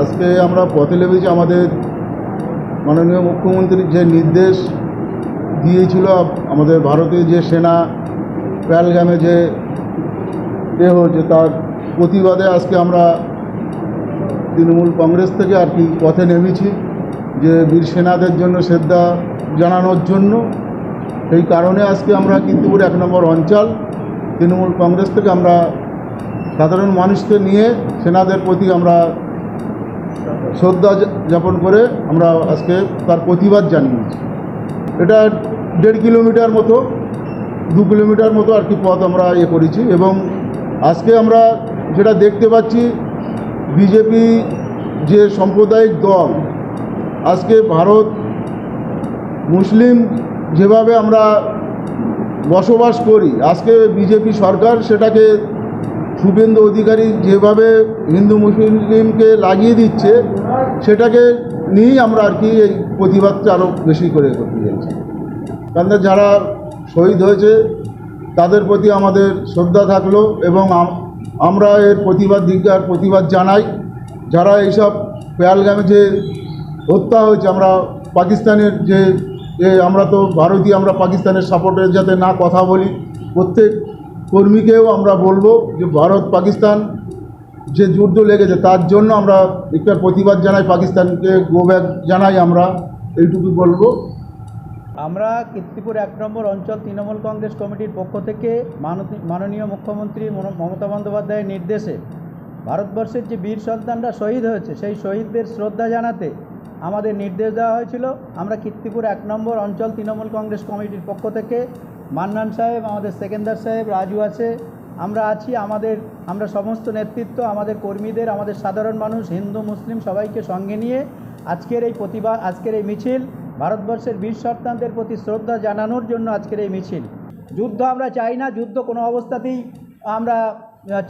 আজকে আমরা পথে লেগেছি আমাদের মাননীয় মুখ্যমন্ত্রীর যে নির্দেশ দিয়েছিল আমাদের ভারতীয় যে সেনা প্যালগ্রামে যে এ হয়েছে, তার প্রতিবাদে আজকে আমরা তৃণমূল কংগ্রেস থেকে আর কি পথে নেমেছি যে বীর সেনাদের জন্য শ্রদ্ধা জানানোর জন্য। সেই কারণে আজকে আমরা কীর্তিপুর এক নম্বর অঞ্চল, তৃণমূল কংগ্রেস থেকে আমরা সাধারণ মানুষকে নিয়ে সেনাদের প্রতি আমরা শ্রদ্ধা যাপন করে আমরা আজকে তার প্রতিবাদ জানিয়েছি। এটা দেড় কিলোমিটার মতো, দু কিলোমিটার মতো আর কি পথ আমরা ইয়ে করেছি এবং আজকে আমরা যেটা দেখতে পাচ্ছি, বিজেপি যে সাম্প্রদায়িক দল, আজকে ভারত মুসলিম যেভাবে আমরা বসবাস করি, আজকে বিজেপি সরকার সেটাকে শুভেন্দু অধিকারী যেভাবে হিন্দু মুসলিমকে লাগিয়ে দিচ্ছে, সেটাকে নিয়েই আমরা আর কি এই প্রতিবাদটা আরও বেশি করে করতে চাইছি কারণ যারা শহীদ হয়েছে, তাদের প্রতি আমাদের শ্রদ্ধা থাকল এবং আমরা এর প্রতিবাদ দিককার প্রতিবাদ জানাই। যারা এইসব পেয়ালগামে যে হত্যা হয়েছে, আমরা পাকিস্তানের যে আমরা তো ভারতীয়, আমরা পাকিস্তানের সাপোর্টের যাতে না কথা বলি, প্রত্যেক কর্মীকেও আমরা বলব যে ভারত, পাকিস্তান যে যুদ্ধ লেগেছে, তার জন্য আমরা একটা প্রতিবাদ জানাই, পাকিস্তানকে গো ব্যাক জানাই আমরা এইটুকু বলব। আমরা কীর্তিপুর এক নম্বর অঞ্চল তৃণমূল কংগ্রেস কমিটির পক্ষ থেকে মাননীয় মুখ্যমন্ত্রী মন- মমতা বন্দ্যোপাধ্যায়ের নির্দেশে ভারতবর্ষের যে বীর সন্তানরা শহীদ হয়েছে, সেই শহীদদের শ্রদ্ধা জানাতে আমাদের নির্দেশ দেওয়া হয়েছিল। আমরা কীর্তিপুর এক নম্বর অঞ্চল তৃণমূল কংগ্রেস কমিটির পক্ষ থেকে মান্নান সাহেব, আমাদের সেকেন্দার সাহেব, রাজু আছে। আমরা আছি আমাদের, আমরা সমস্ত নেতৃত্ব, আমাদের কর্মীদের, আমাদের সাধারণ মানুষ, হিন্দু, মুসলিম সবাইকে সঙ্গে নিয়ে আজকের এই প্রতিবাদ, আজকের এই মিছিল, ভারতবর্ষের বীর সন্তানদের প্রতি শ্রদ্ধা জানানোর জন্য আজকের এই মিছিল। যুদ্ধ আমরা চাই না, যুদ্ধ কোনো অবস্থাতেই আমরা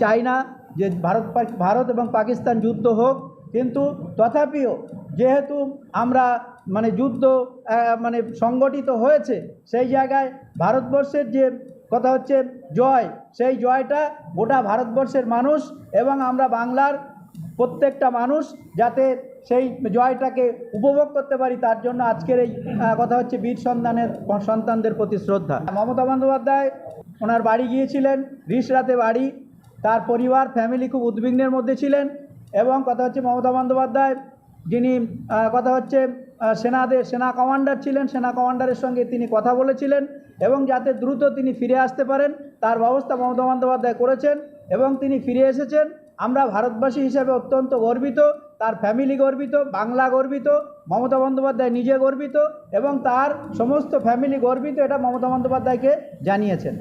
চাই না যে ভারত ভারত এবং পাকিস্তান যুদ্ধ হোক। কিন্তু তথাপিও যেহেতু আমরা মানে যুদ্ধ মানে সংগঠিত হয়েছে, সেই জায়গায় ভারতবর্ষের যে কথা হচ্ছে জয়, সেই জয়টা গোটা ভারতবর্ষের মানুষ এবং আমরা বাংলার প্রত্যেকটা মানুষ যাতে সেই জয়টাকে উপভোগ করতে পারি, তার জন্য আজকের এই কথা হচ্ছে বীর সন্তানের, সন্তানদের প্রতি শ্রদ্ধা। মমতা বন্দ্যোপাধ্যায় ওনার বাড়ি গিয়েছিলেন রিসরাতে বাড়ি, তার পরিবার ফ্যামিলি খুব উদ্বিগ্নের মধ্যে ছিলেন এবং কথা হচ্ছে মমতা বন্দ্যোপাধ্যায় যিনি কথা হচ্ছে সেনাদের, সেনা কমান্ডার ছিলেন, সেনা কমান্ডারের সঙ্গে তিনি কথা বলেছিলেন এবং যাতে দ্রুত তিনি ফিরে আসতে পারেন, তার ব্যবস্থা মমতা বন্দ্যোপাধ্যায় করেছেন এবং তিনি ফিরে এসেছেন। আমরা ভারতবাসী হিসাবে অত্যন্ত গর্বিত, তার ফ্যামিলি গর্বিত, বাংলা গর্বিত, মমতা বন্দ্যোপাধ্যায় নিজে গর্বিত এবং তার সমস্ত ফ্যামিলি গর্বিত, এটা মমতা বন্দ্যোপাধ্যায়কে জানিয়েছেন।